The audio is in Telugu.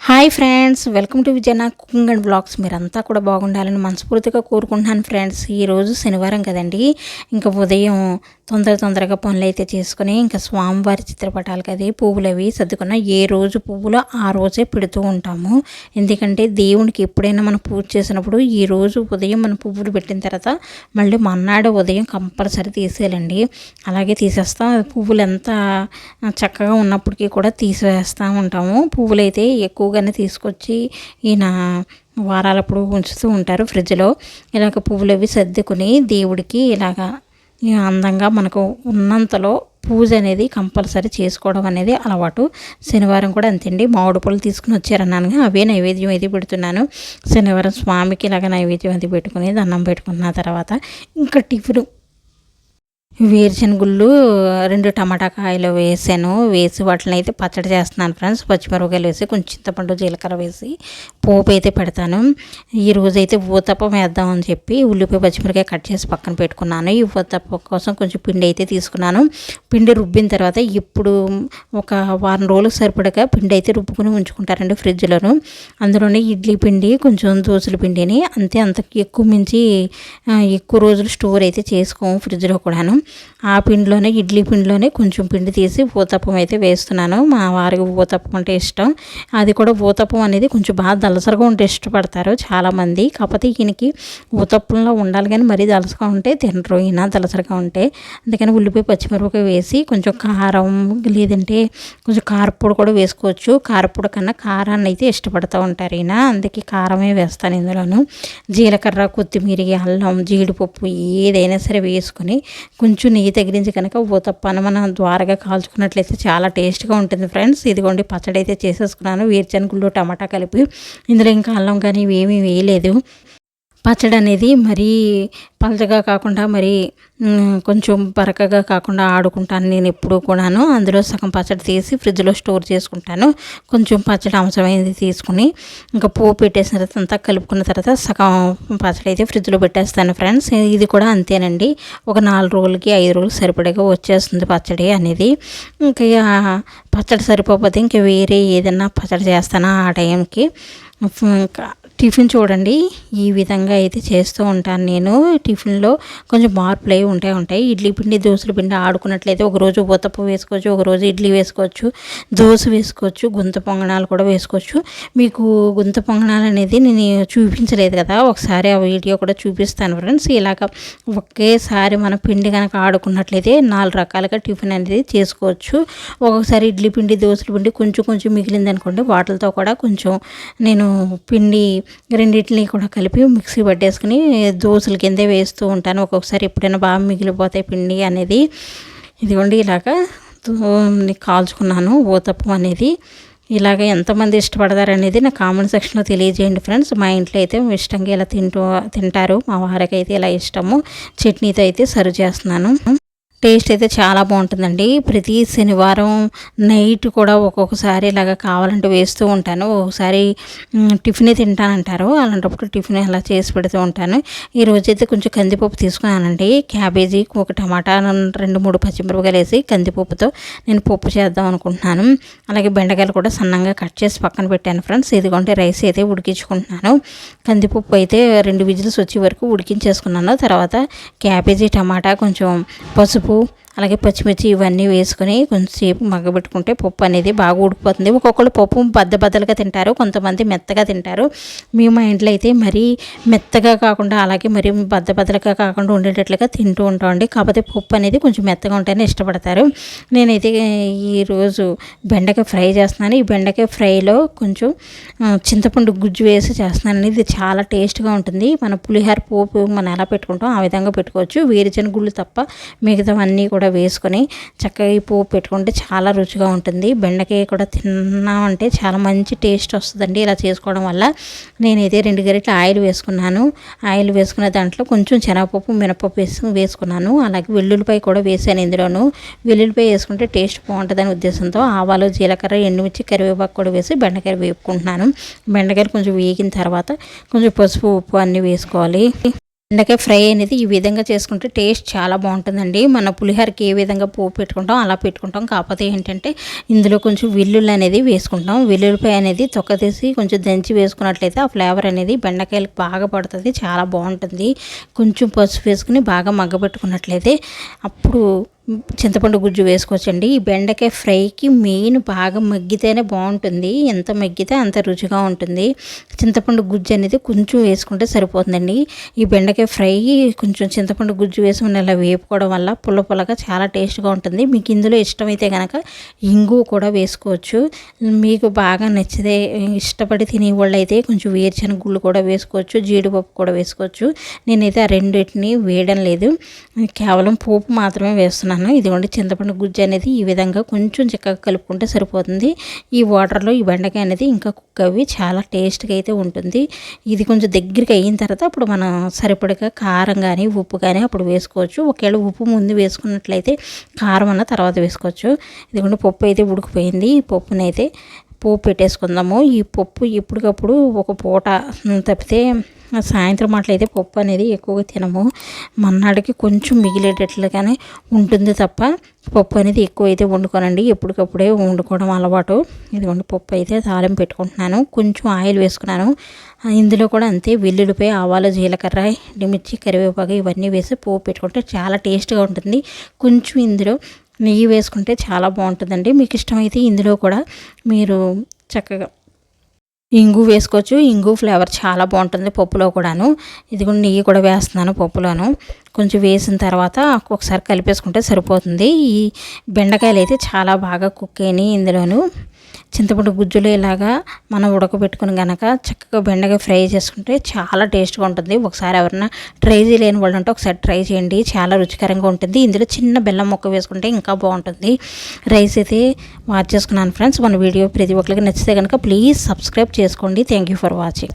Hi friends welcome to Vijayana cooking and blogs. మీరంతా కూడా బాగుండాలని మనస్ఫూర్తిగా కోరుకుంటున్నాను ఫ్రెండ్స్. ఈరోజు శనివారం కదండి. ఇంకా ఉదయం తొందర తొందరగా పనులు అయితే చేసుకుని ఇంకా స్వామివారి చిత్రపటాలకు అది పువ్వులు అవి సర్దుకున్న ఏ రోజు పువ్వులు ఆ రోజే పెడుతూ ఉంటాము. ఎందుకంటే దేవునికి ఎప్పుడైనా మనం పూజ చేసినప్పుడు ఈ రోజు ఉదయం మనం పువ్వులు పెట్టిన తర్వాత మళ్ళీ మన్నాడు ఉదయం కంపల్సరీ తీసేయాలండి. అలాగే తీసేస్తాం పువ్వులు ఎంత చక్కగా ఉన్నప్పటికీ కూడా తీసేస్తూ ఉంటాము. పువ్వులు అయితే పువ్వుగానే తీసుకొచ్చి ఈయన వారాలప్పుడు ఉంచుతూ ఉంటారు ఫ్రిడ్జ్లో. ఇలాగ పువ్వులు అవి సర్దుకుని దేవుడికి ఇలాగా అందంగా మనకు ఉన్నంతలో పూజ అనేది కంపల్సరీ చేసుకోవడం అనేది అలవాటు. శనివారం కూడా అంతండి. మామిడి పళ్ళు తీసుకుని వచ్చారన్నాను అవే నైవేద్యం అయితే పెడుతున్నాను. శనివారం స్వామికి ఇలాగ నైవేద్యం అది పెట్టుకుని దండం పెట్టుకున్న తర్వాత ఇంకా టిఫిన్ వేరుశనగుళ్ళు రెండు టమాటా కాయలు వేసాను. వేసి వాటిని అయితే పచ్చడి చేస్తున్నాను ఫ్రెండ్స్. పచ్చిమిరపకాయలు వేసి కొంచెం చింతపండు జీలకర్ర వేసి పోపు అయితే పెడతాను. ఈ రోజైతే అయితే ఊతప్పం వేద్దామని చెప్పి ఉల్లిపాయ పచ్చిమిరకాయ కట్ చేసి పక్కన పెట్టుకున్నాను. ఈ ఊతప్ప కోసం కొంచెం పిండి అయితే తీసుకున్నాను. పిండి రుబ్బిన తర్వాత ఇప్పుడు ఒక వారం రోజులు సరిపడగా పిండి అయితే రుబ్బుకుని ఉంచుకుంటారండి ఫ్రిడ్జ్లోను. అందులోనే ఇడ్లీ పిండి కొంచెం దోశల పిండిని అంతే అంత ఎక్కువ మించి ఎక్కువ రోజులు స్టోర్ అయితే చేసుకోము ఫ్రిడ్జ్లో కూడాను. ఆ పిండిలోనే ఇడ్లీ పిండిలోనే కొంచెం పిండి తీసి ఊతప్పం అయితే వేస్తున్నాను. మా వారికి ఊతప్పం అంటే ఇష్టం. అది కూడా ఊతప్పం అనేది కొంచెం బాగా దలసరగా ఉంటే ఇష్టపడతారు చాలామంది. కాకపోతే ఈయనకి ఊతప్పంలో ఉండాలి కానీ మరీ దలసగా ఉంటే తినరు. ఈయన దలసరగా ఉంటే. అందుకని ఉల్లిపాయ పచ్చిమిరపకాయ వేసి కొంచెం కారం లేదంటే కొంచెం కారపొడి కూడా వేసుకోవచ్చు. కారపొడి కన్నా కారాన్ని అయితే ఇష్టపడుతూ ఉంటారు ఈయన. అందుకే కారమే వేస్తాను ఇందులోను. జీలకర్ర కొత్తిమీర అల్లం జీడిపప్పు ఏదైనా సరే వేసుకొని కొంచెం నెయ్యి తగిలించి కనుక ఊతప్పను మనం ద్వారగా కాల్చుకున్నట్లయితే చాలా టేస్ట్గా ఉంటుంది ఫ్రెండ్స్. ఇదిగోండి పచ్చడి అయితే చేసేసుకున్నాను. వేరుశనగుళ్ళు టమాటా కలిపి ఇందులో ఇంకా అల్లం కానీ ఇవేమీ వేయలేదు. పచ్చడి అనేది మరీ పలచగా కాకుండా మరి కొంచెం బరకగా కాకుండా ఆడుకుంటాను నేను ఎప్పుడూ కూడాను. అందులో సగం పచ్చడి తీసి ఫ్రిడ్జ్లో స్టోర్ చేసుకుంటాను. కొంచెం పచ్చడి అవసరమైంది తీసుకుని ఇంకా పోపు పెట్టేసిన తర్వాత అంతా కలుపుకున్న తర్వాత సగం పచ్చడి అయితే ఫ్రిడ్జ్లో పెట్టేస్తాను ఫ్రెండ్స్. ఇది కూడా అంతేనండి. ఒక నాలుగు రోజులకి ఐదు రోజులు సరిపడగా వచ్చేస్తుంది పచ్చడి అనేది. ఇంకా పచ్చడి సరిపోతే ఇంకా వేరే ఏదైనా పచ్చడి చేస్తాను ఆ టైంకి. ఇంకా టిఫిన్ చూడండి. ఈ విధంగా అయితే చేస్తూ ఉంటాను నేను. టిఫిన్లో కొంచెం మార్పులు అవి ఉంటాయి ఉంటాయి. ఇడ్లీ పిండి దోశల పిండి ఆడుకున్నట్లయితే ఒకరోజు ఊతప్ప వేసుకోవచ్చు ఒకరోజు ఇడ్లీ వేసుకోవచ్చు దోశ వేసుకోవచ్చు గుంత పొంగనాలు కూడా వేసుకోవచ్చు. మీకు గుంత పొంగనాలు అనేది నేను చూపించలేదు కదా. ఒకసారి ఆ వీడియో కూడా చూపిస్తాను ఫ్రెండ్స్. ఇలాగ ఒకేసారి మన పిండి కనుక ఆడుకున్నట్లయితే నాలుగు రకాలుగా టిఫిన్ అనేది చేసుకోవచ్చు. ఒక్కొక్కసారి ఇడ్లీ పిండి దోశల పిండి కొంచెం కొంచెం మిగిలింది అనుకోండి వాటితో కూడా కొంచెం నేను పిండి రెండింటిని కూడా కలిపి మిక్సీ పట్టేసుకుని దోశల కిందే వేస్తూ ఉంటాను. ఒక్కొక్కసారి ఎప్పుడైనా బాగా మిగిలిపోతాయి పిండి అనేది. ఇదిగోండి ఇలాగా కాల్చుకున్నాను ఓతప్పం అనేది. ఇలాగ ఎంతమంది ఇష్టపడతారు అనేది నా కామెంట్ సెక్షన్లో తెలియజేయండి ఫ్రెండ్స్. మా ఇంట్లో అయితే ఇష్టంగా ఇలా తింటూ తింటారు. మా వారికి అయితే ఇలా ఇష్టము. చట్నీతో అయితే సర్వ్ చేస్తున్నాను. టేస్ట్ అయితే చాలా బాగుంటుందండి. ప్రతి శనివారం నైట్ కూడా ఒక్కొక్కసారి ఇలాగ కావాలంటే వేస్తూ ఉంటాను. ఒకసారి టిఫిన్ తింటానంటారు. అలాంటప్పుడు టిఫిన్ అలా చేసి పెడుతూ ఉంటాను. ఈరోజు అయితే కొంచెం కందిపప్పు తీసుకున్నానండి. క్యాబేజీ ఒక టమాటా రెండు మూడు పచ్చిమిరపకాయలు వేసి కందిపప్పుతో నేను పప్పు చేద్దాం అనుకుంటున్నాను. అలాగే బెండకాయలు కూడా సన్నంగా కట్ చేసి పక్కన పెట్టాను ఫ్రెండ్స్. ఇదిగోంటే రైస్ అయితే ఉడికించుకుంటున్నాను. కందిపప్పు అయితే రెండు విజిల్స్ వచ్చే వరకు ఉడికించేసుకున్నాను. తర్వాత క్యాబేజీ టమాటా కొంచెం పసుపు పసుపు అలాగే పచ్చిమిర్చి ఇవన్నీ వేసుకొని కొంచెంసేపు మగ్గబెట్టుకుంటే పప్పు అనేది బాగా ఉడిపోతుంది ఒక్కొక్కరు పప్పు బద్ద బద్దలుగా తింటారు కొంతమంది మెత్తగా తింటారు. మేము మా ఇంట్లో అయితే మరీ మెత్తగా కాకుండా అలాగే మరీ బద్ద బద్దలుగా కాకుండా ఉండేటట్లుగా తింటూ ఉంటామండి. కాకపోతే పప్పు అనేది కొంచెం మెత్తగా ఉంటేనే ఇష్టపడతారు. నేనైతే ఈరోజు బెండకాయ ఫ్రై చేస్తున్నాను. ఈ బెండకాయ ఫ్రైలో కొంచెం చింతపండు గుజ్జు వేసి చేస్తున్నాను ఇది చాలా టేస్ట్గా ఉంటుంది. మన పులిహోర పోపు మనం ఎలా పెట్టుకుంటాం ఆ విధంగా పెట్టుకోవచ్చు. వేరుచెనగుళ్ళు తప్ప మిగతావన్నీ కూడా వేసుకొని చక్కగా ఈ పువ్వు పెట్టుకుంటే చాలా రుచిగా ఉంటుంది. బెండకాయ కూడా తిన్నామంటే చాలా మంచి టేస్ట్ వస్తుందండి ఇలా చేసుకోవడం వల్ల. నేనైతే రెండు గరిటెలు ఆయిల్ వేసుకున్నాను. ఆయిల్ వేసుకున్న దాంట్లో కొంచెం శనగపప్పు మినపప్పు వేసి వేసుకున్నాను. అలాగే వెల్లుల్లిపాయ కూడా వేసాను ఇందులోను. వెల్లుల్లిపాయ వేసుకుంటే టేస్ట్ బాగుంటుందని ఉద్దేశంతో ఆవాలు జీలకర్ర ఎండుమిర్చి కరివేపాకు కూడా వేసి బెండకాయ వేపుకుంటున్నాను. బెండకాయలు కొంచెం వేగిన తర్వాత కొంచెం పసుపు ఉప్పు అన్నీ వేసుకోవాలి. బెండకాయ ఫ్రై అనేది ఈ విధంగా చేసుకుంటే టేస్ట్ చాలా బాగుంటుందండి. మన పులిహోరకి ఏ విధంగా పోపు పెట్టుకుంటాం అలా పెట్టుకుంటాం. కాకపోతే ఏంటంటే ఇందులో కొంచెం వెల్లుల్లి అనేది వేసుకుంటాం. వెల్లుల్లిపాయ అనేది తొక్క తీసి కొంచెం దంచి వేసుకున్నట్లయితే ఆ ఫ్లేవర్ అనేది బెండకాయలకు బాగా పడుతుంది చాలా బాగుంటుంది. కొంచెం పసుపు వేసుకుని బాగా మగ్గబెట్టుకున్నట్లయితే అప్పుడు చింతపండు గుజ్జు వేసుకోవచ్చండి. ఈ బెండకాయ ఫ్రైకి మెయిన్ బాగా మగ్గితేనే బాగుంటుంది. ఎంత మగ్గితే అంత రుచిగా ఉంటుంది. చింతపండు గుజ్జు అనేది కొంచెం వేసుకుంటే సరిపోతుందండి. ఈ బెండకాయ ఫ్రై కొంచెం చింతపండు గుజ్జు వేసుకుని ఇలా వేపుకోవడం వల్ల పుల్ల పుల్లగా చాలా టేస్ట్గా ఉంటుంది. మీకు ఇందులో ఇష్టమైతే కనుక ఇంగు కూడా వేసుకోవచ్చు. మీకు బాగా నచ్చితే ఇష్టపడి తినే వాళ్ళు అయితే కొంచెం వేరుశనగ గుళ్ళు కూడా వేసుకోవచ్చు జీడిపప్పు కూడా వేసుకోవచ్చు. నేనైతే ఆ రెండింటిని వేయడం లేదు. కేవలం పోపు మాత్రమే వేస్తున్నాను. ఇది ఇదిగోండి చింతపండు గుజ్జు అనేది ఈ విధంగా కొంచెం చిక్కగా కలుపుకుంటే సరిపోతుంది. ఈ వాటర్లో ఈ బెండకాయ అనేది ఇంకా కుక్ అవి చాలా టేస్ట్గా అయితే ఉంటుంది. ఇది కొంచెం దగ్గరికి అయిన తర్వాత అప్పుడు మనం సరిపడగా కారం కానీ ఉప్పు కానీ అప్పుడు వేసుకోవచ్చు. ఒకవేళ ఉప్పు ముందు వేసుకున్నట్లయితే కారం అన్న తర్వాత వేసుకోవచ్చు. ఇదిగోండి పప్పు అయితే ఉడికిపోయింది. ఈ పప్పునైతే అయితే పోపు పెట్టేసుకుందాము. ఈ పప్పు ఎప్పటికప్పుడు ఒక పూట తప్పితే సాయంత్రం అట్లయితే పప్పు అనేది ఎక్కువగా తినము. మన్నాడికి కొంచెం మిగిలేటట్లుగానే ఉంటుంది తప్ప పప్పు అనేది ఎక్కువ అయితే వండుకోనండి. ఎప్పటికప్పుడే వండుకోవడం అలవాటు. ఇదిగోండి పప్పు అయితే తాళం పెట్టుకుంటున్నాను. కొంచెం ఆయిల్ వేసుకున్నాను. ఇందులో కూడా అంతే వెల్లుల్లిపై ఆవాలు జీలకర్ర ఎండుమిర్చి కరివేపాకు ఇవన్నీ వేసి పోపు పెట్టుకుంటే చాలా టేస్ట్గా ఉంటుంది. కొంచెం ఇందులో నెయ్యి వేసుకుంటే చాలా బాగుంటుందండి. మీకు ఇష్టమైతే ఇందులో కూడా మీరు చక్కగా ఇంగు వేసుకోవచ్చు. ఇంగు ఫ్లేవర్ చాలా బాగుంటుంది పప్పులో కూడాను. ఇది కూడా నెయ్యి కూడా వేస్తున్నాను పప్పులోను. కొంచెం వేసిన తర్వాత ఒకసారి కలిపేసుకుంటే సరిపోతుంది. ఈ బెండకాయలు అయితే చాలా బాగా కుక్ అయినాయి ఇందులోను. చింతపండు గుజ్జులు ఇలాగా మనం ఉడకబెట్టుకుని కనుక చక్కగా బెండగా ఫ్రై చేసుకుంటే చాలా టేస్ట్గా ఉంటుంది. ఒకసారి ఎవరైనా ట్రై చేయలేని వాళ్ళు ఉంటే ఒకసారి ట్రై చేయండి. చాలా రుచికరంగా ఉంటుంది. ఇందులో చిన్న బెల్లం మొక్క వేసుకుంటే ఇంకా బాగుంటుంది. రైస్ అయితే వాచ్ చేసుకున్నాను ఫ్రెండ్స్. మన వీడియో ప్రతి ఒక్కరికి నచ్చితే కనుక ప్లీజ్ సబ్స్క్రైబ్ చేసుకోండి. Thank you for watching.